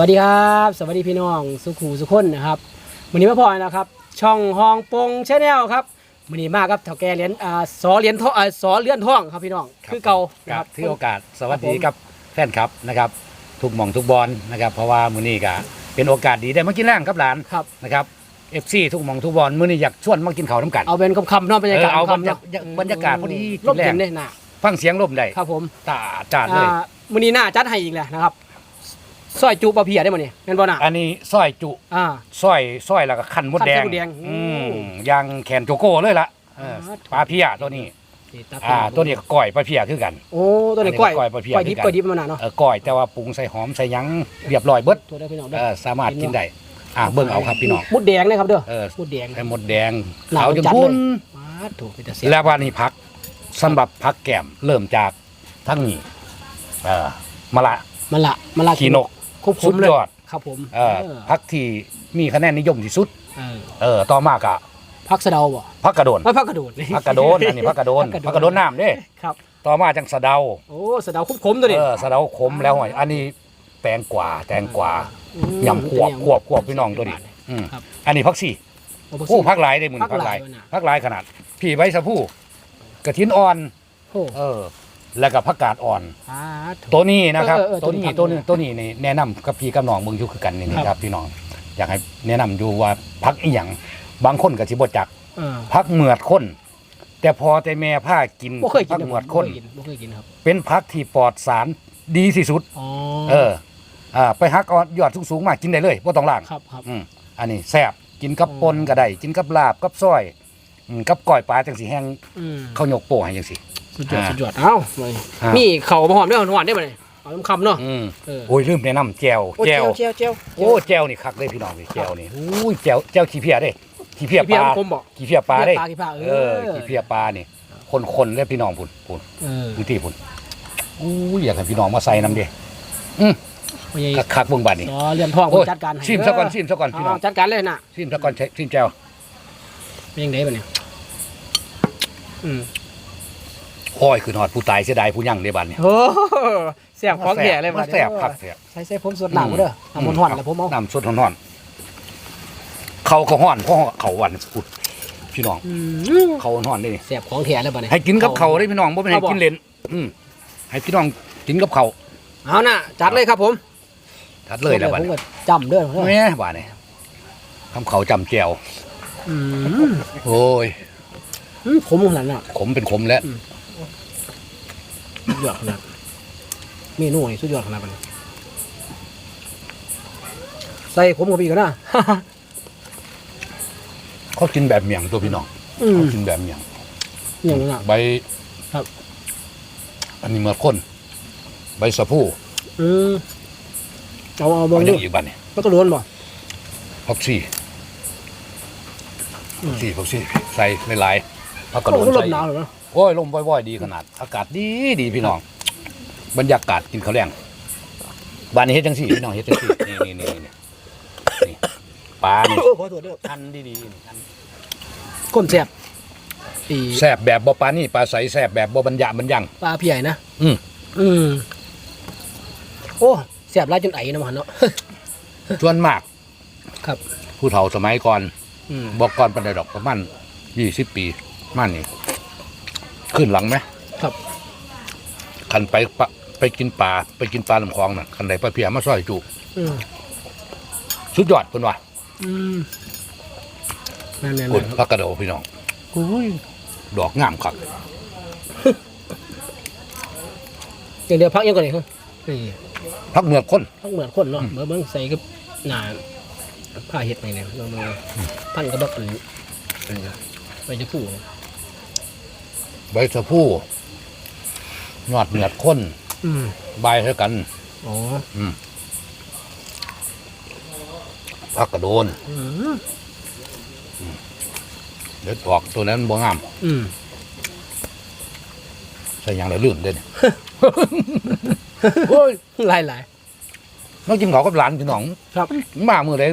วัสดีครับ สวัสดีพี่น้องสุขูสุขคนนะครับวันนี้มาพอนะครับ ช่องฮองปงชาแนลครับวันนี้มาครับเถ่าแก่เหรียญอ่าสอเหรียญทองอ่าสอเลื่อนทองครับพี่น้องคือเก่านะคครัรับบที่โอกาสสวัสดีครับผมกับแฟนครับนะครับ ทุกหม่องทุกบอลนะครับ เพราะว่ามื้อนี้ก็เป็นโอกาสดีได้มากินแรงครับหลานครับ นะครับเอฟซีทุกหม่องทุกบอลมื้อนี้อยากชวนมากินข้าวน้ำกัน เอาเป็นคำๆเนอกบรรยากาศเออเอาคำๆนะบรรยากาศพอดีร่มกินแรงเย็นเลยนะฟังเสียงลมได้ครับผมตาจาดเลยอ่าวันนี้หน้าจัดให้อีกแล้วนะครับ ซอยจูปลาเพียได้มั้เนี่ยเงินบ่หนาอันนี้ซอยจุอ่า ซอยซอยแล้วก็ขั้นมดแดงขั้นมดแดงอืมโอ้ยางแขนโจโก้เลยล่ะเออครับ ปลาเพียตัวนี้ นี่ตาอ่า ตัวนี้ก็ก้อยปลาเพียคือกัน โอ้ตัวนี้ก้อยอันนี้ก้อยปลาเพียก้อยดิบคือกัน ก้อยดิบมันหนาเนาะเออก้อยแต่ว่าปรุงใส่หอมใส่หยังเรียบร้อยเบิดตัวได้พี่น้องเด้อเออสามารถกินได้อ่าเบิ่งเอาครับพี่น้องมุดแดงนะครับเด้อเออมุดแดงไอ้หมดแดงหนาขาวจนจัดพุนเลยมาถูกไปแต่เสียแล้วว่านี่พักสำหรับพักแก้มเริ่มจากทั้งนี้เออมะละมาละมาละขีนก ควบสุคุมดเลยยอดครับผมเออพักที่มีคะแนนนิยมที่สุดเออเออต่อมากอะพักสะเดาบ่พักกระโดนไม่พักกระโดดเลยพักกระโดนอันนี้พักกระโดนพักกระโดนน้ำเด้ครับ ต่อมาจังสะเดาโอ้สะเดาคุ้มคมตัวนี้เออสะเดาขมแล้วหอยอันนี้แตงกวาแตงกวา อืมยำขวบขวบขวบพี่น้องตัวนี้ อืมครับอันนี้พักสี่โอ้พักโอ้สี่พักหลายได้มึงพักพักหหลาลายยว่ะน่ะพักหลายขนาด พี่ใบสะพูกระถินอ่อน โอ้เออ แล้วก็ผักกาดอ่อน อ่าถูก ตัวนี้นะครับเออเออตัวนี้ตัตัววนี้นี้ตัวนี้นี่แนะนำกับพี่กับน้องเบิ่งอยู่คือกันนี่ครับครับพี่น้องอยากให้แนะนำอยู่ว่าพักอีหยังบางคนก็สิบ่จักเออพักเหมือดคน แต่พอแต่แม่ผ้ากินบ่เคยกิพันกนะเหมือดบ่คนเคยกินบ่เคยกินครับเป็นพักที่ปลอดสารดีที่สุด อ๋อเอออ่าไปหักเอายอดสูงๆมากินได้เลยบ่ต้องล้างครับครับ อืมอันนี้แซ่บกินกับปนก็ได้กินกับลาบกับซอยอืมกับก้อยปลาจังสิแห้งอืมข้าวยกโป้ให้จังสิ สุดยอดอ่าสุดยอดเอ้ามาอ่ามี มีเข่ามาหอมด้วยหวานได้บ่เนี่ยเอาคำๆเนาะอืมเออโอ้ยลืมแนะนำแจวโอ้แจวเจียวเจียวโอ้แจวนี่คักเลยพี่น้องนี่แจวนี่อุ้ยแจวแจวขี้เพียเด้ขี้เพียเพียปลาผมบอก ขี้เพียปลาเด้ขี้เพียปลาขี้เพียเอเออ อขี้เพียปลานี่คนๆเลยพี่น้องพุ่นพุ่นเออพื้นที่พุ่นอุ้ยอยากให้พี่น้องมาใส่น้ำเด้พ่อใหญ่คักคักๆเบิ่งบัดนี่อ๋อเรียนทองผมจัดการให้ชิมซะก่อนชิมซะก่อนพี่น้อง เาจัดการเลยน่ะชิมซะก่อนใช้ชิมแจวเป็นยังไงบ่เนี่ยอืม โอ้ยคือหอดผู้ตายเสียดายผู้ยั่งในบัดนี่โอ้เสียบของแก่เลยมับันดแซ่บคักแซ่บใส่ใส่ผมสดหนังเด้อน้ำมันห่อนแล้วผมเอาน้ำสดห่อนๆเขาก็ห่อนเพราะเขาหวานสุดพี่น้องอืมเขาห่อนๆได้นี่เสียบของแท้เลยบัดนี้ให้กินกับเขาได้พี่น้องบ่เป็นให้เอาบ่กินเล่นอืมให้พี่น้องกินกับเขาเอาน่ะจัดเลยครับผมทัดเลยแล้วบัดผมนี้ก็จำเด้อแม่บัดนี้ทำเขาจำแจวอืมโอ้ยอืมขมขนาดน่ะ ขมเป็นขมแล้ว สุดยอดขนาดเมนูนี่สุดยอดขนาดบัดนี้ใส่ขมกับพี่กันนะ เขากินแบบเมี่ยงตัวพี่น้องอืม เขากินแบบเมี่ยงอย่างนั้นน่ะใบครับ อันนี้เมื่อคนใบสะพูอืมเอาเอาเอาเบิ่งอดูย่างอีกบัดนี้แล้วก็โดนบ่ ผักชีอืมผักชีผักชีใส่หลายๆผักกระโดโอ้นก็ลใส่มหนาวเลยเนาะ โอ้ยลมว่อยๆดีขนาด อากาศดีดีพี่น้อง บรรยากาศกินข้าวแรงบ้านนี้เฮ็ดจังสี่พี่น้องเฮ็ดจังสี่นี่นี่นี่นี่นี่ปลานี่โอ้ขอโทษเด้อหั่นดีๆนี่หั่นก้นแซ่บอีแซ่บแบบบ่ปลานี่ปลาใสแซ่บแบบบ่บรรยะบรรยัง ปลาพี่ใหญ่นะอืม อืมโอ้แซ่บหลายจนไอนะมันเนาะส่วนมากครับ ผู้เฒ่าสมัยก่อนอืมบอกก่อนปานใดดอกประมาณยี่สิบปีมันนี่ ขึ้นหลังไหมครับคันไปปะไปกินปลาไปกินปลาลำคลองน่ะคันใดปลาเพียมาซอยจุอืมสุดยอดเพิ่นว่าอืมนั่นแน่คุณๆครับพักกระโดดพี่น้องอุ้ยดอกงามคักอย่างเดียวพักยังก่อนเลยครับนี่พักเมือกคนพักเหมือนคนเนาะเมื่อเบิ่งใส่กับหนาผ้าเห็ดนี่เนี่ยเรามาพันกระบอกอันนี้อันนี้ไปจะพูด ใบสะพูยอดเหนือดคนอืมใบเท่ากัน อ๋อพักกระโดน อืมเด็ดออกตัวนั้นบ่งามอืมใส่หยังได้ลื่นเด่นโอ้ยหลายหลายน้องกินข้าวกับหลานพี่น้องครับมาเมื่อไร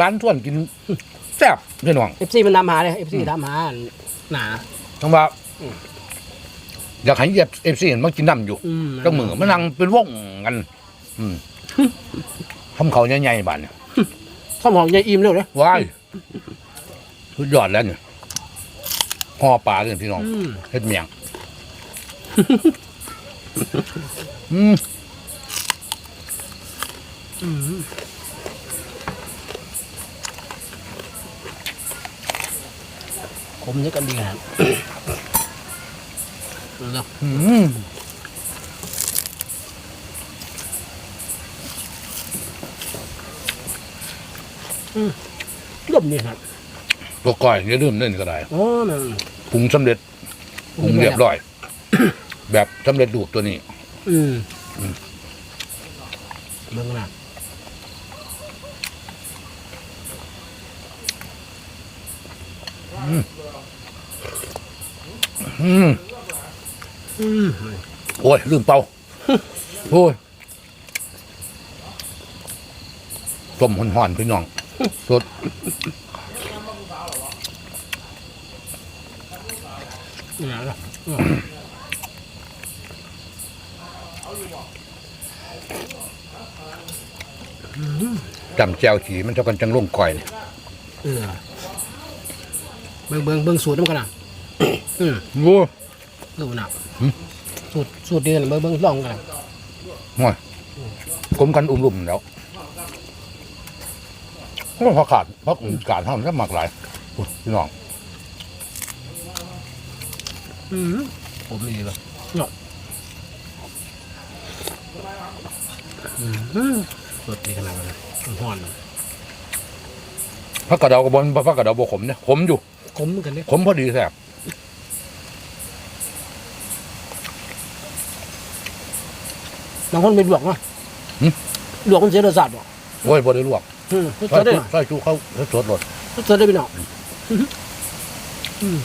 ร้านส่วนกินแซ่บพี่น้องเอฟซีมันตามหาเลยเอฟซีตามหาหนาทั้งว่า อืมอยากให้เอฟซีเห็นมากินน้ำอยู่อืมเจ้ามือมานั่งเป็นวงกัน อืมทำเขาใหญ่ๆบานเนี่ยข้าวหอมใหญ่อิ่มเร็วเลยว้ายสุดยอดแล้วเนี่ยห่อปลาเลยพี่น้องอืมเฮ็ดเมียงอืมอืมผมนี่กันดีครับ เอาละอืมลมนี่ครับตัวก้อยอย่าลืมเล่นก็ได้อ๋อนั่นปรุงสำเร็จปรุงเรียบร้อย แบบสำเร็จรูปตัวนี้ อืมอืมเบิ่งละอืมอืม โอ้ยลืมเป่าโอ้ยต้มห่อนๆพี่น้องสดนี่นะล่ะจำแจวฉีมันเท่ากันจังลงก่อยนี่เออเบิ่งเบิ่งเบิ่งสูตรน้ำกันนะอืมโอ้ย ดูหนักหืมสูตรสูตรเดียวนะเบิ่งเบิ่งลองกันนะห่วยกลมกันอุ้มลุ่มแล้วโอ้ยพอขาดเพราะการทำก็หมักหลายโอ้ยพี่น้องอืมผมนี่เลยเนาะอืมสูตรดีขนาดนั้นห่อนพักกระเดากระบนพักกระเดาบขมเนี่ยขมอยู่ขมเหมือนกันเนี่ยขมพอดีแซ่บ บางคนเป็นลวกเนาะลวกมันเสียรสชาติบ่โอ้ยบ่ได้ลวกอืมรสใส่ชาติได้ชูใส่ชูเขาสดรสรสชาติได้พี่น้องอืม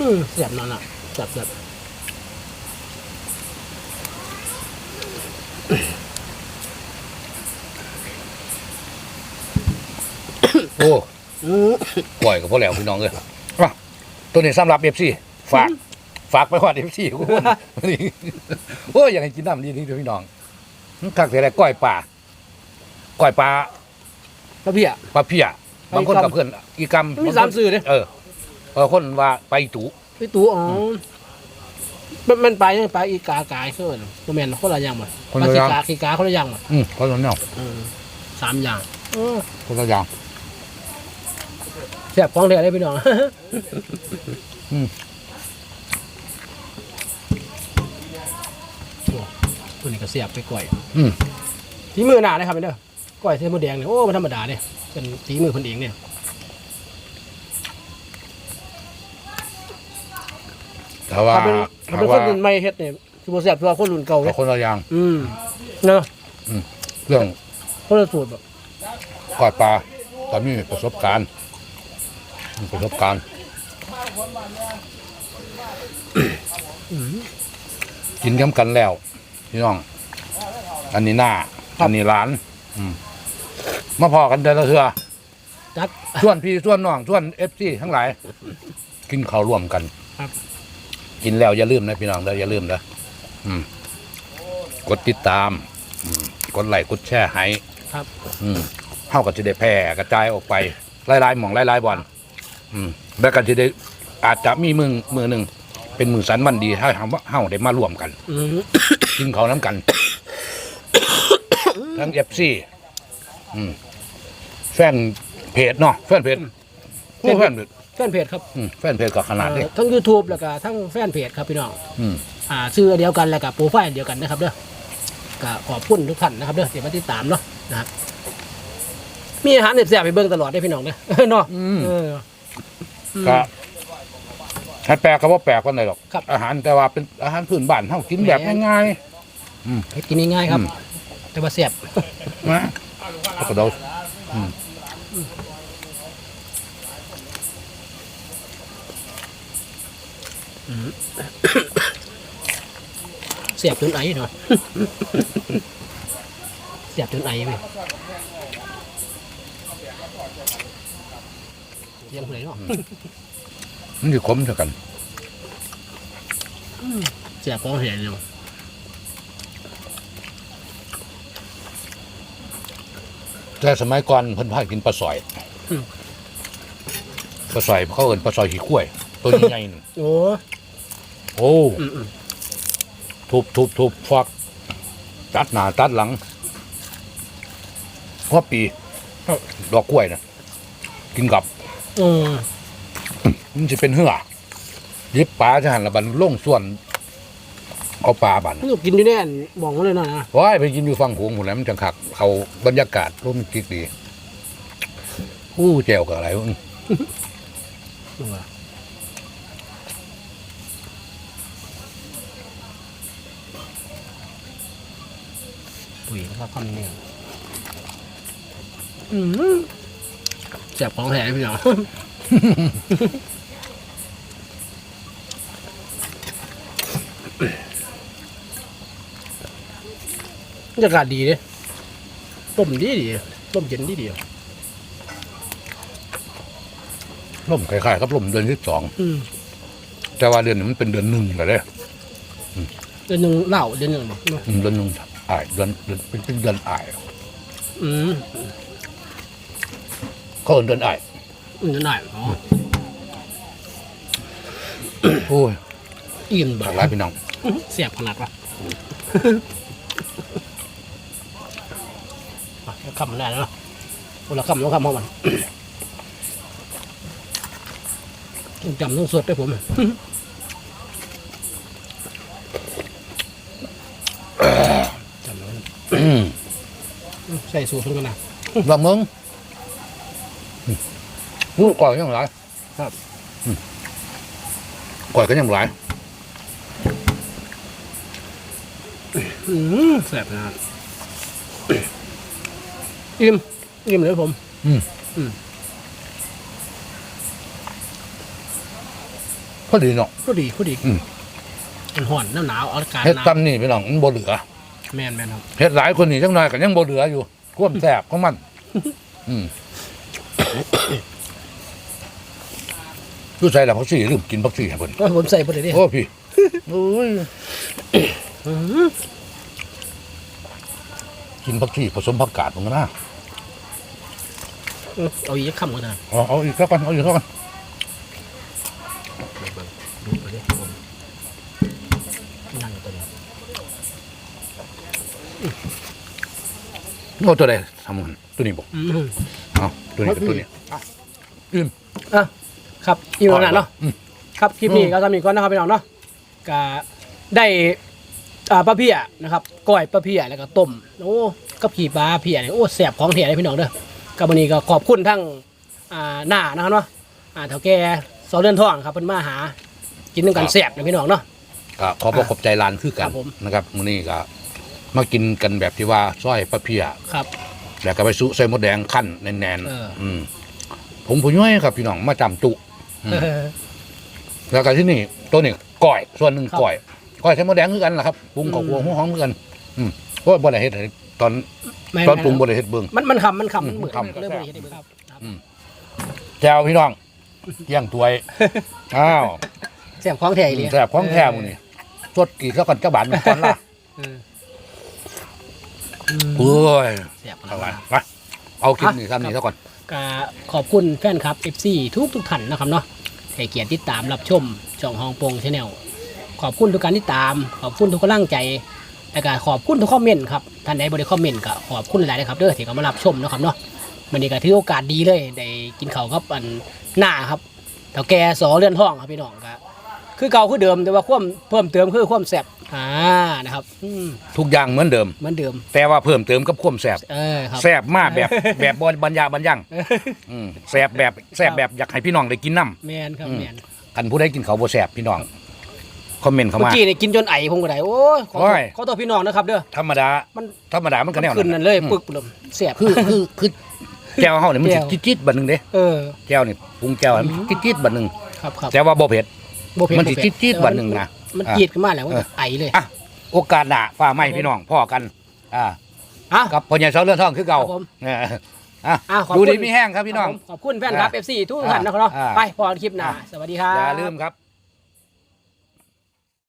อืมแซ่บนั่นน่ะแซ่บแซ่บโอ้อืม ก่อยกับพ่อแหล้วพี่น้องเลยอะตัวนี้สำหรับเอฟซีฝาก ฝากไปว่าเอฟซีกูคนนี่โอ้ยอยากให้กินน้ำดีนี่พี่น้องคักแต่ไรก้อยปลาก้อยปลาพระพี่อะ ปลาเพี้ยบางคนอีกำกับเพื่อนอีกรรมมันมีสามสื่อเด้ เออเออคนว่าไปตูพี่ตู่อ๋อมันมันไปยังไปอีกากายเขินตัวแมนคนละอย่างหมดคนปลาละอขี้ย่างกาขี้กาคนละอย่างหมดอืมคนละแนวเออสามอย่างเออคนละอย่างแซ่บของแท้ได้พี่น้อง อืม โอ้ ตัวนี้ก็เสียบไปก่อยอืมฝีมือหนาเลยครับเด้อก่อยเส้นมดแดงเนี่ยโอ้มันธรรมดาเนี่ยเป็นฝีมือคนเองเนี่ยแต่ว่าถ้าเป็นถ้าถ้าเป็นคนรุ่นใหม่เฮ็ดเนี่ยคือบ่แซ่บตัวคนรุ่นเก่าเลก็ยคนละอย่างอืมเนาะเรื่องคนละสูตรแบบก้อยปลาตอนนี้ประสบการณ์มีประสบการณ์กินย้ำกันแล้ว พี่น้อง อันนี้หน้า อันนี้ร้าน อืมมาพอกันเดือนละเทือจัด ส่วนพี่ส่วนน้องส่วนเอฟซีทั้งหลาย กินข้าวร่วมกันครับ กินแล้วอย่าลืมนะพี่น้องเด้ออย่าลืมนะอืม กดติดตาม อืมกดไลค์กดแชร์ให้ครับ อืมเฮาก็จะได้แพร่กระจายออกไปหลายๆหม่องหลายๆบอน อืมแล้วก็จะได้อาจจะมีมือมือหนึ่งเป็นมือสันวันดีให้เฮาเฮาได้มาร่วมกัน อืม กินเขาวน้ำกัน ทั้งเอฟซีแฟนเพจเนาะแฟนเพจโอ้แฟนเพจแฟนเพจครับอืมแฟนเพจก็ขนาดนี้เอ่อทั้ง YouTube แล้วก็ทั้งแฟนเพจครับพี่น้องอืม อ่าชื่อเดียวกันแล้วก็โปรไฟล์เดียวกันนะครับเด้อก็ขอบคุณทุกท่านนะครับเด้อที่มาติดตามเนาะนะครับมีอาหารแซ่บๆไปเบิ่งตลอดได้อพี่น้องเด้อ เนาะอืมเออ ก็ ให้แปลก็ว่าแปลกันเลยหรอก ครับ อาหารแต่ว่าเป็นอาหารพื้นบ้านเฮากินแบบง่ายให้กินง่ายๆครับอืมแต่ว่าแซ่บๆนะแล้วก็เราอืมแซ่บจนไอเนาะแซ่บจนไอเว้ยเสียงเพลงเนาะ มันจะขมเท่ากันเสียบของแหงอยู่แต่สมัยก่อนเพิ่นพากินปลาสอยปลาสอยเขาเอิ้นปลาสอยขี้ข้วย ตัวใหญ่ๆนั่นโอ้โอ้ทุบทุบทุบฟักตัดหน้าตัดหลังหัวปีดอกกล้วยนะกินกับ เออ มันจะเป็นเหือหยิบปลาจะหันละบันลงส่วน เอาปลาบันลูกกินอยู่แน่นมองเลยหน่อยนะว้ายไปกินอยู่ฟังโขงหมดแล้วมันจังคักเขาบรรยากาศร่มจิกดีอู้แจวกับอะไรวะปุ๋ยก็คำนี้อืมแซ่บของแท้พี่น้อง บรรยากาศดีเลยต้มดีดีต้มเย็นดีดีล่มคล้ายๆครับล่มเดือนที่สองอืมแต่ว่าเดือนนี้มันเป็นเดือนหนึ่งเลยเด้เดือนหนึ่งเหล้าเดือนหนึ่งบ่อืมเดือนหนึ่งอายเดือนเดือนเป็นเป็นเดือนอายอืมเขาเอิ้นเดือนอายอืมเดือนไหนอ๋อโอ้ยอิ่มแบหลาบกหลายพี่น้อง เสียบขนาดวะอะคำมันได้แล้วเนาะคนละคำต้องคำของมันต้องจำต้องสวดไปผมจำแล้วนะอืมใส่สูตรเพิ่นกันนะว่ามึงอู้ก่อยก็ยังหลายครับอืมก่อยก็ยังหลาย อืมแสบนะอิ่มอิ่มเลยผมพอดีเนาะก็ดีก็ดีอืมมันห่อนหนาวหนาวอากาศเฮ็ดหนาวซ้ำนี่พี่น้องมันบ่เหลือแมนแมนครับเฮ็ดหลายคนนี่จังหน่อยก็ยังบ่เหลืออยู่ความแซ่บของมัน อืมผู้ใส่ละพักซี่ลืมกินพักซี่ให้เพิ่นก็ผมใส่ไปเลยดิโอ้พี่โอ้ย อื้อหือ กินพักซี่ผสมผักกาดมันก็น่าเอาอีกคำก่อนนะเอาเอาอีกสักกันเอาอีกสักกันดูไปดิผมนั่งอยู่ตัวนี้โอ้ตัวใดทำมันตัวนี้บ่อืมเอาตัวนี้กับตัวนี้อะครับอีกแล้วนะเนาะอืมครับคลิปนี้ก็ทำอีกก่อนนะครับพี่น้องเนาะก็ได้ อ่าปลาเพียนะครับก้อยปลาเพียแล้วก็ต้มโอ้กับขี่ปลาเพียเนี่ยโอ้แสบของแท้เลยพี่น้องเด้อกับวันนี้ก็ขอบคุณทั้งอ่าหน้านะครับเนาะอ่าเฒ่าแก่สอเลื่อนท่องครับเพิ่นมาหา กินน้ำกันแสบนะพี่น้องเนาะ ก็ขอบอกขอบใจร้านคือกัคนรับผม นะครับมื้อนี้ก็มากินกันแบบที่ว่าซอยปลาเพียครับ แล้วก็ไปซุใส่มดแดงขั้นแน่นเออๆอืมผมผู้ย่อยครับพี่น้องมาจำตุอืมเออแล้วก็ที่นี่ตัวนี้ก้อยส่วนหนึ่งครับ ก้อย ก้อยใส่มดแดงคือกันล่ะครับปรุงกับอืมหัวหัวหอมคือกันอืมเพราะว่าบ่ได้เฮ็ดให้ตอนแม่นตอนปรุงแม่บ่ได้เฮ็ดเบิ่งมันมันคำมันคำอืมมันเหมือนคำเลยบ่ได้เฮ็ดให้เบิ่งครับครับแจวพี่น้องเกี่ยงถ้วยอ้าวแสบของแท้อีหลีแซ่บของแท้มื้อนี้สดกี่แล้วกันจักบาทหนึ่งก่อนล่ะเออโอ้ยแสบขนาเท่าดไหร่นั้นมาเอาคลิปนี้ซ้ำนี้เท่าก่อนก็ขอบคุณแฟนคลับ FC ทุกทุกท่านนะครับเนาะให้เกียรติติดตามรับชมช่องฮองโปงชาแนล ขอบคุณทุกการติดตาม ขอบคุณทุกกำลังใจแล้วก็ขอบคุณทุกคอมเมนต์ครับท่านใดบ่ได้คอมเมนต์ก็ขอบคุณหลายๆนะครับเด้อที่เข้ามารับชมนะครับเนาะวันนี้ก็ถือโอกาสดีเลยได้กินข้าวกับอันหน้าครับเฒ่าแก่สอเลื่อนท้องครับพี่น้องก็คือเก่าคือเดิมแต่ว่าความเพิ่มเติมคือความแซ่บอ่านะครับอืมทุกอย่างเหมือนเดิม เหมือนเดิม แต่ว่าเพิ่มเติมกับความแซ่บเออครับแซ่บมากแบบ แบบบรรยาบรรยังอืมแซ่บแบบแซ่บแบบอยากให้พี่น้องได้กินน้แมนครับอืม แมนำกันผู้ใดกินเขาวบ่แซ่บพี่น้อง คอมเมนต์เข้าเมื่อมา กี้เนี่ยกินจนไอผมก็ได้โอ้ยขอโทโอ้ษย ขอโทษพี่น้องนะครับเด้อธรรมดา มันธรรมดามันก็แนวขึ้นนั่นเลยอืมปึกปลมเสียบ คือคือคือแก้วเฮาเนี่ยมันแก้สิวจิ๊ดๆบัดหนึงเด้เออ แก้วนี่ปรุงแก้วให้มันจิ๊ดๆบัดหนึงครับครับแต่ว่าบ่เผ็ด บ่เผ็ดมันสิบ่เผ็จี๊ดๆวันหนึ่งนะมันอะจี๊ดขึ้นมาแล้วมันเออ ไอเลยอะโอกาสหน้าฟ้าไหม้พี่น้องพ่อกันอ่าอะ กับพ่อใหญ่เสาเรือนทองคือเก่าครับผม เอออะอะขอบดูคุณดีมีแห้งครับพี่น้อง ขอบคุณแฟนครับอะ FC ทุกท่านนะครับเนาะอะไปพอคลิปหน้า อะสวัสดีครับ อย่าลืมครับ